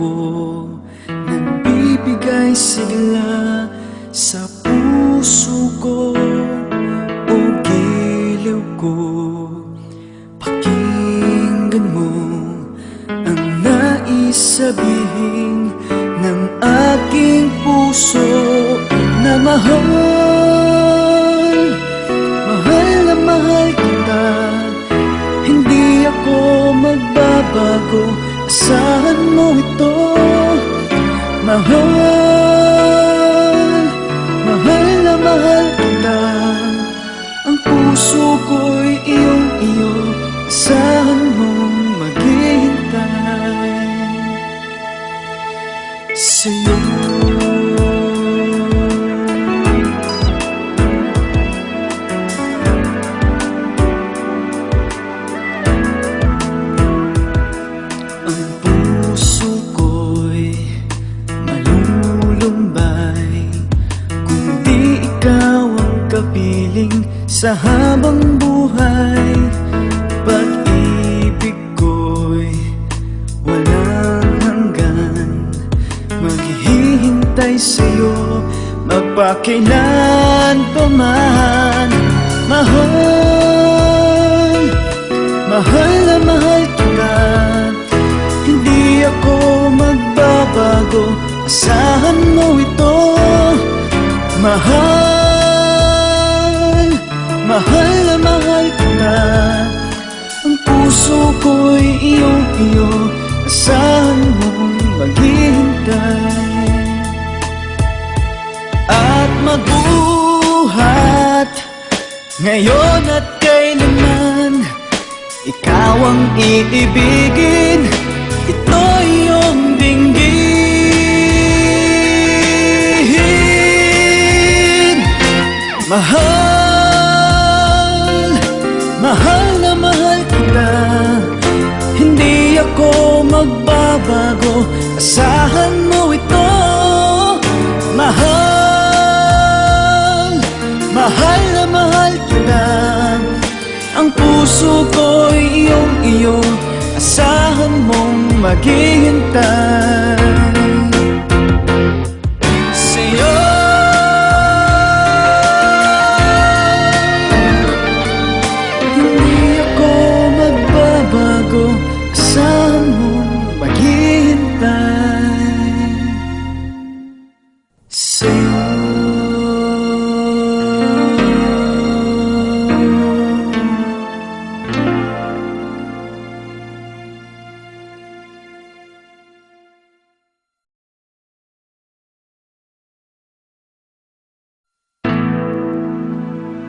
ko Nagbibigay sigla sa puso ko O giliw ko. Pakinggan mo ang nais sabihin Ng aking puso na mahal. Mahal na mahal kita. Hindi ako magbabago Asahan mo ito? Mahal Mahal kita Ang puso ko'y iyong iyo. Asahan mong maghihintay? Sa'yo sa habang buhay Pag-ibig ko'y walang hanggan. Maghihintay sa'yo magpakailan pa man. Mahal, mahal na mahal kita Hindi ako magbabago Asahan mo ito. Mahal, mahal na mahal kita Ang puso ko'y iyong iyo Asahan mong maghihintay. At magbuhat Ngayon at kailanman ikaw ang iibigin Ito iyong dinggin Mahal magbabago Asahan mo ito. Mahal Mahal na mahal kita. Ang puso ko'y iyong iyo Asahan mong maghihintay maghihintay Sa'yo